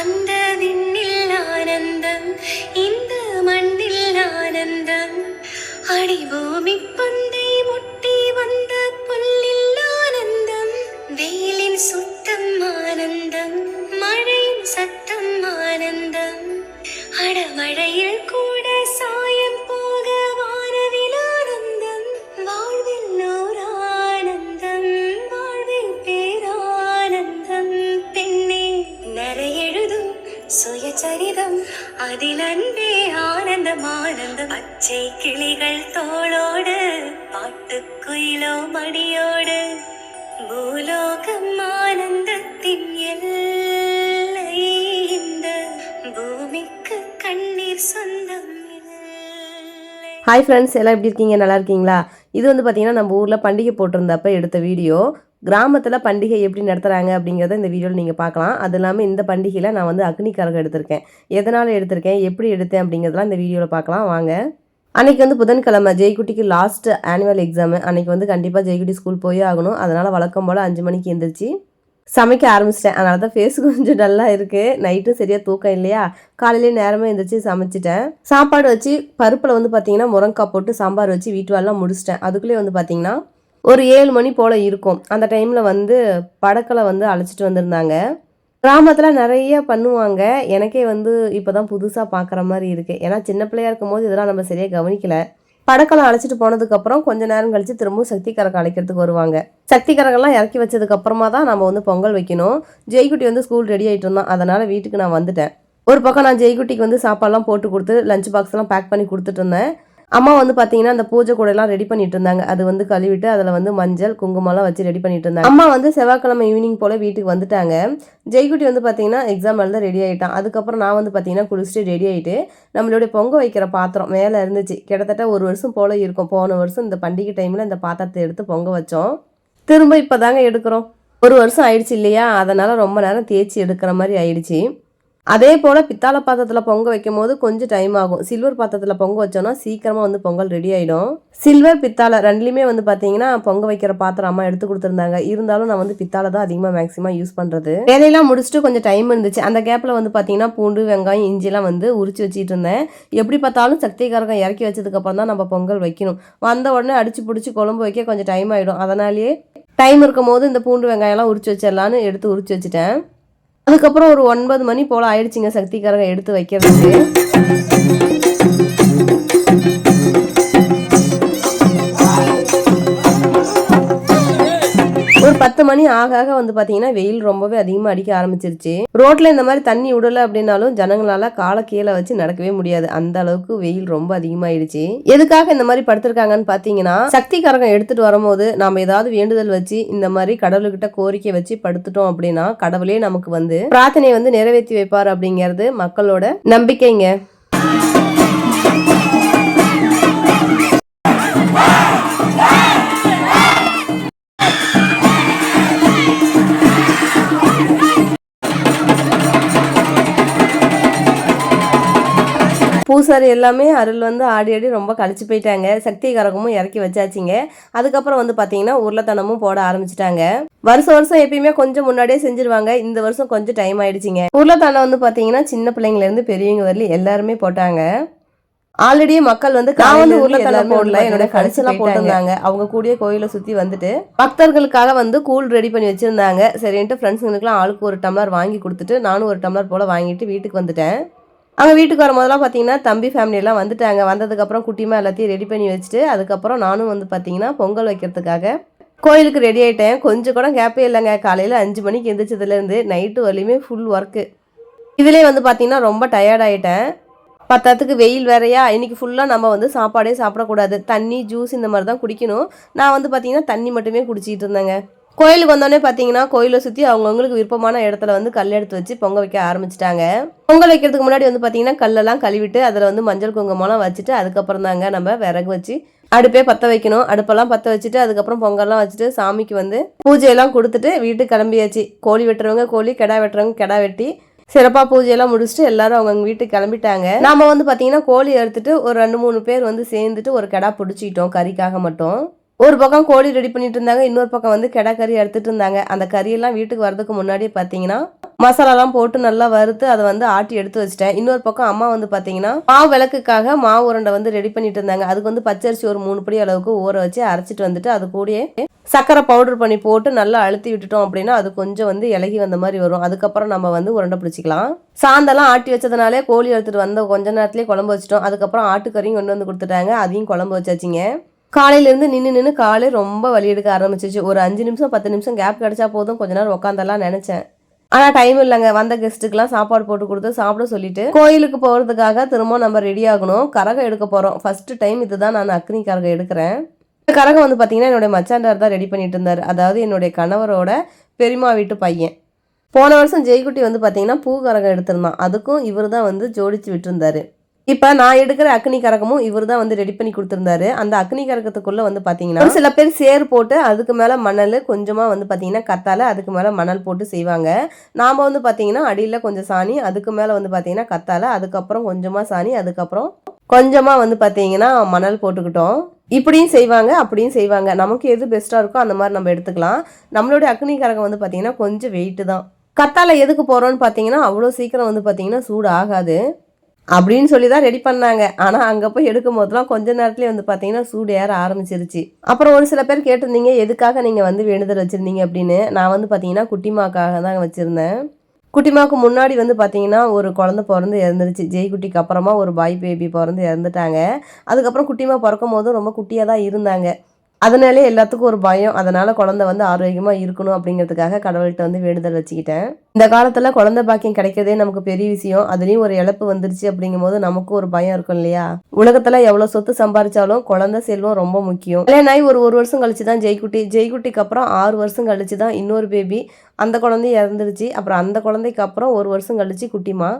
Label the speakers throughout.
Speaker 1: அந்த விண்ணில் ஆனந்தம் இந்த மண்ணில் ஆனந்தம் அடிபூமி பச்சை கிளிகள் தோளோடு பாட்டுக்குயிலோ மடியோடு பூலோகம் ஆனந்தத்தின் எல்லை இந்த பூமிக்கு கண்ணீர் சொந்தம்
Speaker 2: ஹாய் ஃப்ரெண்ட்ஸ் எல்லாம் எப்படி இருக்கீங்க நல்லா இருக்கீங்களா இது வந்து பார்த்திங்கன்னா நம்ம ஊரில் பண்டிகை போட்டிருந்தப்ப எடுத்த வீடியோ கிராமத்தில் பண்டிகை எப்படி நடத்துகிறாங்க அப்படிங்கிறத இந்த வீடியோவில் நீங்கள் பார்க்கலாம் அது இல்லாமல் இந்த பண்டிகையில் நான் வந்து அக்னிக்காரகம் எடுத்திருக்கேன் எதனால் எடுத்திருக்கேன் எப்படி எடுத்தேன் அப்படிங்கிறதெல்லாம் இந்த வீடியோவில் பார்க்கலாம் வாங்க அன்றைக்கி வந்து புதன்கிழமை ஜெய்குட்டிக்கு லாஸ்ட் ஆனுவல் எக்ஸாமு அன்றைக்கி வந்து கண்டிப்பாக ஜெய்குட்டி ஸ்கூல் போயே ஆகணும் அதனால் வழக்கம் போல் அஞ்சு மணிக்கு எழுந்திரிச்சு சமைக்க ஆரம்பிச்சிட்டேன் அதனால தான் ஃபேஸ் கொஞ்சம் டல்லாக இருக்குது நைட்டும் சரியாக தூக்கம் இல்லையா காலையிலே நேரமே எழுந்திரிச்சு சமைச்சிட்டேன் சாப்பாடு வச்சு பருப்பில் வந்து பார்த்திங்கன்னா முரங்காய் போட்டு சாம்பார் வச்சு வீட்டு வேலைலாம் முடிச்சிட்டேன் அதுக்குள்ளே வந்து பார்த்திங்கன்னா ஒரு ஏழு மணி போல் இருக்கும் அந்த டைமில் வந்து படக்களை வந்து அழைச்சிட்டு வந்திருந்தாங்க கிராமத்தில் நிறைய பண்ணுவாங்க எனக்கே வந்து இப்போ தான் புதுசாக பார்க்குற மாதிரி இருக்குது ஏன்னா சின்ன பிள்ளையாக இருக்கும் போது இதெல்லாம் நம்ம சரியாக கவனிக்கலை படக்கெல்லாம் அழைச்சிட்டு போனதுக்கப்புறம் கொஞ்ச நேரம் கழித்து திரும்பவும் சக்தி கரகம் அழைக்கிறதுக்கு வருவாங்க சக்தி கரகம்லாம் இறக்கி வச்சதுக்கப்புறமா தான் நம்ம வந்து பொங்கல் வைக்கணும் ஜெய்குட்டி வந்து ஸ்கூல் ரெடி ஆகிட்டு இருந்தோம் அதனால் வீட்டுக்கு நான் வந்துட்டேன் ஒரு பக்கம் நான் ஜெய்குட்டிக்கு வந்து சாப்பாடெல்லாம் போட்டு கொடுத்து லஞ்ச் பாக்ஸ்லாம் பேக் பண்ணி கொடுத்துட்டு இருந்தேன் அம்மா வந்து பார்த்தீங்கன்னா அந்த பூஜை கூடலாம் ரெடி பண்ணிட்டு இருந்தாங்க அது வந்து கழுவிட்டு அதில் வந்து மஞ்சள் குங்குமம்லாம் வச்சு ரெடி பண்ணிட்டு இருந்தாங்க அம்மா வந்து செவ்வாய்க்கிழமை ஈவினிங் போல் வீட்டுக்கு வந்துட்டாங்க ஜெய்குட்டி வந்து பார்த்தீங்கன்னா எக்ஸாம் எழுத ரெடி ஆகிட்டான் அதுக்கப்புறம் நான் வந்து பார்த்தீங்கன்னா குளிச்சுட்டு ரெடி ஆகிட்டு நம்மளுடைய பொங்க வைக்கிற பாத்திரம் மேலே இருந்துச்சு கிட்டத்தட்ட ஒரு வருஷம் போல் இருக்கும் போன வருஷம் இந்த பண்டிகை டைமில் இந்த பாத்திரத்தை எடுத்து பொங்க வச்சோம் திரும்ப இப்போ தாங்க எடுக்கிறோம் ஒரு வருஷம் ஆயிடுச்சு இல்லையா அதனால் ரொம்ப நேரம் தேய்ச்சி எடுக்கிற மாதிரி ஆயிடுச்சு அதே போல் பித்தாள பாத்திரத்தில் பொங்க வைக்கும் போது கொஞ்சம் டைம் ஆகும் சில்வர் பாத்திரத்தில் பொங்க வச்சோன்னா சீக்கிரமாக வந்து பொங்கல் ரெடி ஆகிடும் சில்வர் பித்தாள ரெண்டுலேயுமே வந்து பார்த்தீங்கன்னா பொங்க வைக்கிற பாத்திரம் அம்மா எடுத்து கொடுத்துருந்தாங்க இருந்தாலும் நான் வந்து பித்தாள தான் அதிகமாக மேக்ஸிமம் யூஸ் பண்ணுறது வேலையெல்லாம் முடிச்சுட்டு கொஞ்சம் டைம் இருந்துச்சு அந்த கேப்பில் வந்து பார்த்தீங்கன்னா பூண்டு வெங்காயம் இஞ்சிலாம் வந்து உரிச்சு வச்சுட்டு இருந்தேன் எப்படி பார்த்தாலும் சக்தி இறக்கி வச்சதுக்கப்புறம் தான் நம்ம பொங்கல் வைக்கணும் வந்த உடனே அடிச்சு பிடிச்சி குழம்பு வைக்க கொஞ்சம் டைம் ஆகிடும் அதனாலேயே டைம் இருக்கும் போது இந்த பூண்டு வெங்காயம்லாம் உரிச்சு வச்சிடலான்னு எடுத்து உரிச்சு வச்சுட்டேன் அதுக்கப்புறம் ஒரு ஒன்பது மணி போல் ஆயிடுச்சுங்க சக்திக்காரங்க எடுத்து வைக்கிறதுக்கு பத்து மணி ஆக ஆக வந்து பாத்தீங்கன்னா வெயில் ரொம்பவே அதிகமாக அடிக்க ஆரம்பிச்சிருச்சு ரோட்டில் இந்த மாதிரி தண்ணி விடலை அப்படின்னாலும் ஜனங்களால் காலை கீழே வச்சு நடக்கவே முடியாது அந்த அளவுக்கு வெயில் ரொம்ப அதிகமாயிடுச்சு எதுக்காக இந்த மாதிரி படுத்திருக்காங்கன்னு பார்த்தீங்கன்னா சக்தி கரகம் எடுத்துட்டு வரும்போது நாம் ஏதாவது வேண்டுதல் வச்சு இந்த மாதிரி கடவுள்கிட்ட கோரிக்கை வச்சு படுத்துட்டோம் அப்படின்னா கடவுளே நமக்கு வந்து பிரார்த்தனையை வந்து நிறைவேற்றி வைப்பார் அப்படிங்கிறது மக்களோட நம்பிக்கைங்க பூசாரி எல்லாமே அருள் வந்து ஆடி ஆடி ரொம்ப கழிச்சு போயிட்டாங்க சக்தி கரகமும் இறக்கி வச்சாச்சுங்க அதுக்கப்புறம் வந்து பார்த்தீங்கன்னா உருளைத்தனமும் போட ஆரம்பிச்சிட்டாங்க வருஷம் வருஷம் எப்பயுமே கொஞ்சம் முன்னாடியே செஞ்சிருவாங்க இந்த வருஷம் கொஞ்சம் டைம் ஆயிடுச்சுங்க உருளத்தனம் வந்து பார்த்தீங்கன்னா சின்ன இருந்து பெரியவங்க வரல எல்லாருமே போட்டாங்க ஆல்ரெடி மக்கள் வந்து காவந்து வந்து போடல என்னோட கழிச்செல்லாம் போட்டிருந்தாங்க அவங்க கூடிய கோயிலை சுத்தி வந்துட்டு பக்தர்களுக்காக வந்து கூல் ரெடி பண்ணி வச்சிருந்தாங்க சரின்ட்டு ஃப்ரெண்ட்ஸுங்களுக்குலாம் ஆளுக்கு ஒரு டம்ளர் வாங்கி கொடுத்துட்டு நானும் ஒரு டம்ளர் போல வாங்கிட்டு வீட்டுக்கு வந்துட்டேன் அங்கே வீட்டுக்கு வரும்போதெல்லாம் போதெல்லாம் பார்த்தீங்கன்னா தம்பி ஃபேமிலியெல்லாம் வந்துட்டாங்க வந்ததுக்கப்புறம் குட்டிமா எல்லாத்தையும் ரெடி பண்ணி வச்சுட்டு அதுக்கப்புறம் நானும் வந்து பார்த்தீங்கன்னா பொங்கல் வைக்கிறதுக்காக கோயிலுக்கு ரெடி ஆகிட்டேன் கொஞ்சம் கூட கேப்பே இல்லைங்க காலையில் அஞ்சு மணிக்கு எந்திரிச்சதுலேருந்து நைட்டு வரலையுமே ஃபுல் ஒர்க்கு இதிலே வந்து பார்த்தீங்கன்னா ரொம்ப டயர்ட் ஆகிட்டேன் பத்தாத்துக்கு வெயில் வேறையா இன்றைக்கி ஃபுல்லாக நம்ம வந்து சாப்பாடே சாப்பிடக்கூடாது தண்ணி ஜூஸ் இந்த மாதிரி தான் குடிக்கணும் நான் வந்து பார்த்திங்கன்னா தண்ணி மட்டுமே குடிச்சிக்கிட்டு இருந்தேங்க கோயிலுக்கு வந்தோடனே பார்த்தீங்கன்னா கோயிலை சுற்றி அவங்கவுங்களுக்கு விருப்பமான இடத்துல வந்து கல் எடுத்து வச்சு பொங்க வைக்க ஆரம்பிச்சிட்டாங்க பொங்கல் வைக்கிறதுக்கு முன்னாடி வந்து பார்த்தீங்கன்னா கல்லெல்லாம் கழுவிட்டு அதில் வந்து மஞ்சள் குங்குமம்லாம் வச்சுட்டு அதுக்கப்புறம் தாங்க நம்ம விறகு வச்சு அடுப்பே பற்ற வைக்கணும் அடுப்பெல்லாம் பற்ற வச்சுட்டு அதுக்கப்புறம் பொங்கல்லாம் வச்சுட்டு சாமிக்கு வந்து பூஜையெல்லாம் கொடுத்துட்டு வீட்டுக்கு கிளம்பியாச்சு கோழி வெட்டுறவங்க கோழி கெடா வெட்டுறவங்க கெடா வெட்டி சிறப்பாக பூஜையெல்லாம் முடிச்சுட்டு எல்லாரும் அவங்க வீட்டுக்கு கிளம்பிட்டாங்க நாம வந்து பார்த்தீங்கன்னா கோழி எடுத்துட்டு ஒரு ரெண்டு மூணு பேர் வந்து சேர்ந்துட்டு ஒரு கெடா பிடிச்சிக்கிட்டோம் கறிக்காக மட்டும் ஒரு பக்கம் கோழி ரெடி பண்ணிட்டு இருந்தாங்க இன்னொரு பக்கம் வந்து கெடா கறி எடுத்துட்டு இருந்தாங்க அந்த கறியெல்லாம் வீட்டுக்கு வரதுக்கு முன்னாடியே பார்த்தீங்கன்னா மசாலாலாம் போட்டு நல்லா வறுத்து அதை வந்து ஆட்டி எடுத்து வச்சிட்டேன் இன்னொரு பக்கம் அம்மா வந்து பார்த்தீங்கன்னா மாவு விளக்குக்காக மாவு உருண்டை வந்து ரெடி பண்ணிட்டு இருந்தாங்க அதுக்கு வந்து பச்சரிசி ஒரு மூணு படி அளவுக்கு ஊற வச்சு அரைச்சிட்டு வந்துட்டு அது கூடயே சக்கரை பவுடர் பண்ணி போட்டு நல்லா அழுத்தி விட்டுட்டோம் அப்படின்னா அது கொஞ்சம் வந்து இலகி வந்த மாதிரி வரும் அதுக்கப்புறம் நம்ம வந்து உருண்டை பிடிச்சிக்கலாம் சாந்தெல்லாம் ஆட்டி வச்சதுனாலே கோழி எடுத்துகிட்டு வந்த கொஞ்ச நேரத்துலேயே குழம்பு வச்சிட்டோம் அதுக்கப்புறம் ஆட்டுக்கறியும் கொண்டு வந்து கொடுத்துட்டாங்க அதையும் குழம்பு வச்சாச்சிங்க காலையிலேருந்து நின்று நின்று காலை ரொம்ப வலி எடுக்க ஆரம்பிச்சிச்சு ஒரு அஞ்சு நிமிஷம் பத்து நிமிஷம் கேப் கிடைச்சா போதும் கொஞ்ச நேரம் உட்காந்தெல்லாம் நினச்சேன் ஆனால் டைம் இல்லைங்க வந்த கெஸ்ட்டுக்கெல்லாம் சாப்பாடு போட்டு கொடுத்து சாப்பிட சொல்லிட்டு கோயிலுக்கு போகிறதுக்காக திரும்ப நம்ம ரெடி ஆகணும் கரகம் எடுக்க போகிறோம் ஃபஸ்ட்டு டைம் இதுதான் நான் அக்னி கரகம் எடுக்கிறேன் இந்த கரகம் வந்து பார்த்தீங்கன்னா என்னுடைய மச்சாண்டார் தான் ரெடி பண்ணிட்டு இருந்தார் அதாவது என்னுடைய கணவரோட பெரியமா வீட்டு பையன் போன வருஷம் ஜெய்குட்டி வந்து பார்த்தீங்கன்னா பூ கரகம் எடுத்திருந்தான் அதுக்கும் இவர் தான் வந்து ஜோடிச்சு விட்டுருந்தாரு இப்போ நான் எடுக்கிற அக்னி கரகமும் இவர் தான் வந்து ரெடி பண்ணி கொடுத்துருந்தாரு அந்த அக்னி கரகத்துக்குள்ளே வந்து பார்த்தீங்கன்னா சில பேர் சேர் போட்டு அதுக்கு மேலே மணல் கொஞ்சமாக வந்து பார்த்தீங்கன்னா கத்தால அதுக்கு மேலே மணல் போட்டு செய்வாங்க நாம் வந்து பார்த்தீங்கன்னா அடியில் கொஞ்சம் சாணி அதுக்கு மேலே வந்து பார்த்தீங்கன்னா கத்தால அதுக்கப்புறம் கொஞ்சமாக சாணி அதுக்கப்புறம் கொஞ்சமாக வந்து பார்த்தீங்கன்னா மணல் போட்டுக்கிட்டோம் இப்படியும் செய்வாங்க அப்படியும் செய்வாங்க நமக்கு எது பெஸ்ட்டாக இருக்கோ அந்த மாதிரி நம்ம எடுத்துக்கலாம் நம்மளுடைய அக்னி கரகம் வந்து பார்த்தீங்கன்னா கொஞ்சம் வெயிட்டு தான் கத்தால எதுக்கு போகிறோன்னு பார்த்தீங்கன்னா அவ்வளோ சீக்கிரம் வந்து பார்த்தீங்கன்னா சூடு ஆகாது அப்படின்னு சொல்லி தான் ரெடி பண்ணாங்க ஆனால் அங்கே போய் எடுக்கும் போதெல்லாம் கொஞ்ச நேரத்துலேயே வந்து பார்த்தீங்கன்னா சூடு ஏற ஆரம்பிச்சிருச்சு அப்புறம் ஒரு சில பேர் கேட்டிருந்தீங்க எதுக்காக நீங்கள் வந்து வேண்டுதல் வச்சுருந்தீங்க அப்படின்னு நான் வந்து பார்த்தீங்கன்னா குட்டிமாக்காக தான் வச்சுருந்தேன் குட்டிமாவுக்கு முன்னாடி வந்து பார்த்தீங்கன்னா ஒரு குழந்த பிறந்து இறந்துருச்சு ஜெய்குட்டிக்கு அப்புறமா ஒரு பாய் பேபி பிறந்து இறந்துட்டாங்க அதுக்கப்புறம் குட்டிமா பிறக்கும் போதும் ரொம்ப குட்டியாக தான் இருந்தாங்க அதனாலே எல்லாத்துக்கும் ஒரு பயம் அதனால் குழந்தை வந்து ஆரோக்கியமாக இருக்கணும் அப்படிங்கிறதுக்காக கடவுள்கிட்ட வந்து வேண்டுதல் வச்சுக்கிட்டேன் இந்த காலத்தில் குழந்தை பாக்கியம் கிடைக்கிறதே நமக்கு பெரிய விஷயம் அதுலேயும் ஒரு இழப்பு வந்துருச்சு அப்படிங்கும் போது நமக்கும் ஒரு பயம் இருக்கும் இல்லையா உலகத்தில் எவ்வளோ சொத்து சம்பாரிச்சாலும் குழந்தை செல்வம் ரொம்ப முக்கியம் கல்யாணாய் ஒரு ஒரு வருஷம் கழிச்சு தான் ஜெய்குட்டி ஜெய்குட்டிக்கு அப்புறம் ஆறு வருஷம் கழிச்சுதான் தான் இன்னொரு பேபி அந்த குழந்தைய இறந்துருச்சு அப்புறம் அந்த குழந்தைக்கு அப்புறம் ஒரு வருஷம் கழிச்சு குட்டிமா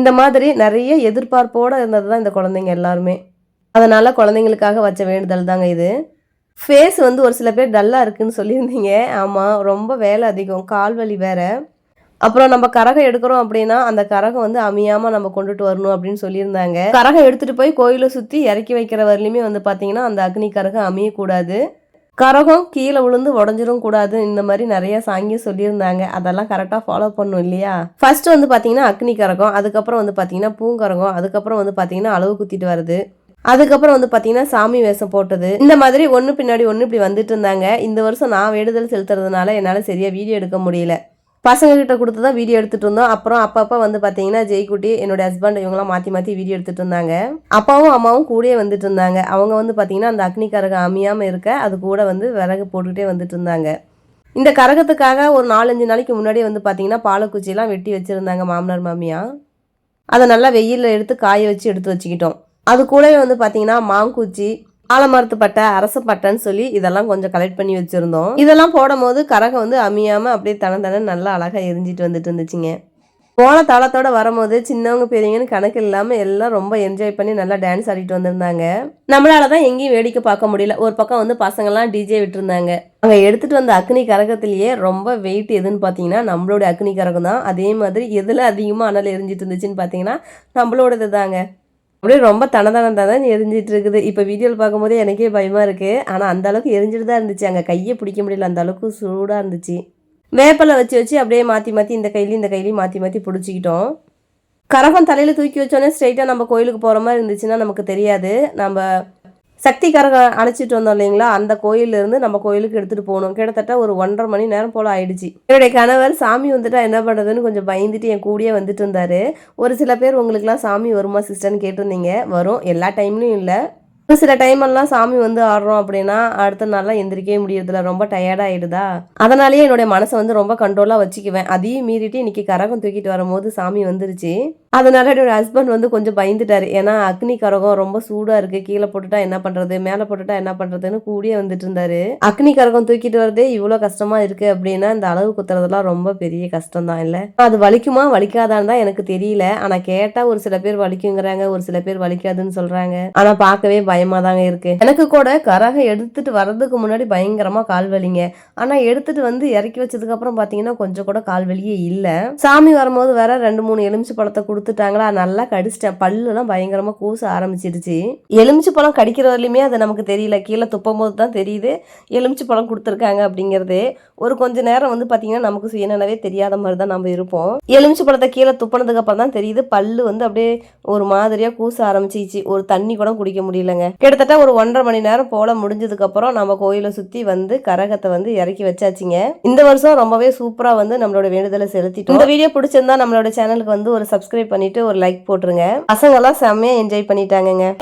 Speaker 2: இந்த மாதிரி நிறைய எதிர்பார்ப்போடு இருந்தது தான் இந்த குழந்தைங்க எல்லாருமே அதனால் குழந்தைங்களுக்காக வச்ச வேண்டுதல் தாங்க இது ஃபேஸ் வந்து ஒரு சில பேர் டல்லாக இருக்குதுன்னு சொல்லியிருந்தீங்க ஆமாம் ரொம்ப வேலை அதிகம் கால் வலி வேறு அப்புறம் நம்ம கரகம் எடுக்கிறோம் அப்படின்னா அந்த கரகம் வந்து அமையாமல் நம்ம கொண்டுட்டு வரணும் அப்படின்னு சொல்லியிருந்தாங்க கரகம் எடுத்துகிட்டு போய் கோயிலை சுற்றி இறக்கி வைக்கிற வரலையுமே வந்து பார்த்தீங்கன்னா அந்த அக்னி கரகம் அமையக்கூடாது கரகம் கீழே விழுந்து உடஞ்சிரும் கூடாது இந்த மாதிரி நிறைய சாங்கியம் சொல்லியிருந்தாங்க அதெல்லாம் கரெக்டாக ஃபாலோ பண்ணும் இல்லையா ஃபர்ஸ்ட் வந்து பார்த்தீங்கன்னா அக்னி கரகம் அதுக்கப்புறம் வந்து பார்த்தீங்கன்னா பூங்கரகம் அதுக்கப்புறம் வந்து பார்த்தீங்கன்னா அளவு குத்திட்டு வருது அதுக்கப்புறம் வந்து பார்த்தீங்கன்னா சாமி வேஷம் போட்டது இந்த மாதிரி ஒன்று பின்னாடி ஒன்று இப்படி வந்துட்டு இருந்தாங்க இந்த வருஷம் நான் வேடுதல் செலுத்துறதுனால என்னால் சரியாக வீடியோ எடுக்க முடியல பசங்கக்கிட்ட கொடுத்து தான் வீடியோ எடுத்துட்டு இருந்தோம் அப்புறம் அப்பப்போ வந்து பார்த்தீங்கன்னா ஜெய்குட்டி என்னோட ஹஸ்பண்ட் இவங்களாம் மாற்றி மாற்றி வீடியோ எடுத்துட்டு இருந்தாங்க அப்பாவும் அம்மாவும் கூடயே வந்துட்டு இருந்தாங்க அவங்க வந்து பார்த்தீங்கன்னா அந்த அக்னிகரகம் அமையாமல் இருக்க அது கூட வந்து விறகு போட்டுக்கிட்டே வந்துட்டு இருந்தாங்க இந்த கரகத்துக்காக ஒரு நாலஞ்சு நாளைக்கு முன்னாடி வந்து பார்த்தீங்கன்னா பாலக்குச்சியெல்லாம் வெட்டி வச்சுருந்தாங்க மாமனார் மாமியா அதை நல்லா வெயிலில் எடுத்து காய வச்சு எடுத்து வச்சுக்கிட்டோம் அது கூடவே வந்து பார்த்தீங்கன்னா மாங்குச்சி ஆலமரத்து பட்டை அரச பட்டைன்னு சொல்லி இதெல்லாம் கொஞ்சம் கலெக்ட் பண்ணி வச்சுருந்தோம் இதெல்லாம் போடும் போது கரகம் வந்து அமியாமல் அப்படியே தன தன நல்லா அழகாக எரிஞ்சிட்டு வந்துட்டு இருந்துச்சுங்க போன தாளத்தோட வரும்போது சின்னவங்க பெரியவங்கன்னு கணக்கு இல்லாமல் எல்லாம் ரொம்ப என்ஜாய் பண்ணி நல்லா டான்ஸ் ஆடிட்டு வந்திருந்தாங்க நம்மளால தான் எங்கேயும் வேடிக்கை பார்க்க முடியல ஒரு பக்கம் வந்து பசங்கள்லாம் டிஜே விட்டுருந்தாங்க அங்கே எடுத்துட்டு வந்த அக்னி கரகத்திலேயே ரொம்ப வெயிட் எதுன்னு பார்த்தீங்கன்னா நம்மளோட அக்னி கரகம் தான் அதே மாதிரி எதில் அதிகமாக அனல் எரிஞ்சிட்டு இருந்துச்சுன்னு பார்த்தீங்கன்னா நம்மளோடது தாங்க அப்படியே ரொம்ப தனதனம் தான் எரிஞ்சிட்டு இருக்குது இப்போ வீடியோவில் பார்க்கும்போது எனக்கே பயமாக இருக்குது ஆனால் அந்த அளவுக்கு எரிஞ்சிட்டு தான் இருந்துச்சு அங்கே கையை பிடிக்க முடியல அந்த அளவுக்கு சூடாக இருந்துச்சு வேப்பலை வச்சு வச்சு அப்படியே மாற்றி மாற்றி இந்த கையிலையும் இந்த கையிலையும் மாற்றி மாற்றி பிடிச்சிக்கிட்டோம் கரகம் தலையில் தூக்கி வச்சோன்னே ஸ்ட்ரைட்டாக நம்ம கோயிலுக்கு போகிற மாதிரி இருந்துச்சுன்னா நமக்கு தெரியாது நம்ம சக்திக்காரங்க அழைச்சிட்டு வந்தோம் இல்லைங்களா அந்த இருந்து நம்ம கோயிலுக்கு எடுத்துகிட்டு போகணும் கிட்டத்தட்ட ஒரு ஒன்றரை மணி நேரம் போல் ஆயிடுச்சு என்னுடைய கணவர் சாமி வந்துட்டா என்ன பண்ணுறதுன்னு கொஞ்சம் பயந்துட்டு என் கூடியே வந்துட்டு இருந்தார் ஒரு சில பேர் உங்களுக்குலாம் சாமி வருமா சிஸ்டர்னு கேட்டிருந்தீங்க வரும் எல்லா டைம்லையும் இல்லை இப்போ சில எல்லாம் சாமி வந்து ஆடுறோம் அப்படின்னா அடுத்த நாள்லாம் எந்திரிக்கவே முடியறதில்ல ரொம்ப டயர்டாகிடுதா அதனாலேயே என்னுடைய மனசை வந்து ரொம்ப கண்ட்ரோலாக வச்சுக்குவேன் அதையும் மீறிட்டு இன்னைக்கு கரகம் தூக்கிட்டு வரும்போது சாமி வந்துருச்சு அதனால என்னோட ஹஸ்பண்ட் வந்து கொஞ்சம் பயந்துட்டார் ஏன்னா அக்னி கரகம் ரொம்ப சூடாக இருக்குது கீழே போட்டுட்டா என்ன பண்ணுறது மேலே போட்டுட்டா என்ன பண்ணுறதுன்னு கூடிய வந்துட்டு இருந்தாரு அக்னி கரகம் தூக்கிட்டு வரதே இவ்வளோ கஷ்டமாக இருக்குது அப்படின்னா இந்த அளவு குத்துறதுலாம் ரொம்ப பெரிய கஷ்டம் தான் இல்லை அது வலிக்குமா வலிக்காதான்னு தான் எனக்கு தெரியல ஆனால் கேட்டால் ஒரு சில பேர் வலிக்குங்கிறாங்க ஒரு சில பேர் வலிக்காதுன்னு சொல்கிறாங்க ஆனால் பார்க்கவே பயம் பயமாக தாங்க இருக்குது எனக்கு கூட கரகம் எடுத்துகிட்டு வரதுக்கு முன்னாடி பயங்கரமாக கால் வலிங்க ஆனால் எடுத்துகிட்டு வந்து இறக்கி வச்சதுக்கப்புறம் பார்த்தீங்கன்னா கொஞ்சம் கூட கால் வலியே இல்லை சாமி வரும்போது வேற ரெண்டு மூணு எலுமிச்சு பழத்தை கொடுத்துட்டாங்களா நல்லா கடிச்சிட்டேன் பல்லுலாம் பயங்கரமாக கூச ஆரம்பிச்சிருச்சு எலுமிச்சு பழம் கடிக்கிற வரலையுமே அது நமக்கு தெரியல கீழே துப்பும் போது தான் தெரியுது எலுமிச்சு பழம் கொடுத்துருக்காங்க அப்படிங்கிறது ஒரு கொஞ்ச நேரம் வந்து பார்த்தீங்கன்னா நமக்கு சுயநலவே தெரியாத மாதிரி தான் நம்ம இருப்போம் எலுமிச்சு பழத்தை கீழே துப்பினதுக்கு அப்புறம் தான் தெரியுது பல்லு வந்து அப்படியே ஒரு மாதிரியாக கூச ஆரம்பிச்சிச்சு ஒரு தண்ணி கூட குடிக்க முடியலங்க கிட்டத்தட்ட ஒரு ஒன்றரை மணி நேரம் போல முடிஞ்சதுக்கு அப்புறம் நம்ம கோயிலை சுத்தி வந்து கரகத்தை வந்து இறக்கி வச்சாச்சுங்க இந்த வருஷம் ரொம்பவே சூப்பரா வந்து நம்மளோட வேண்டுதலை செலுத்திட்டு இந்த வீடியோ பிடிச்சிருந்தா நம்மளோட சேனலுக்கு வந்து ஒரு சப்ஸ்கிரைப் பண்ணிட்டு ஒரு லைக் போட்டுருங்க பசங்கெல்லாம் செம்மையா என்ஜாய் பண்ணிட்டாங்க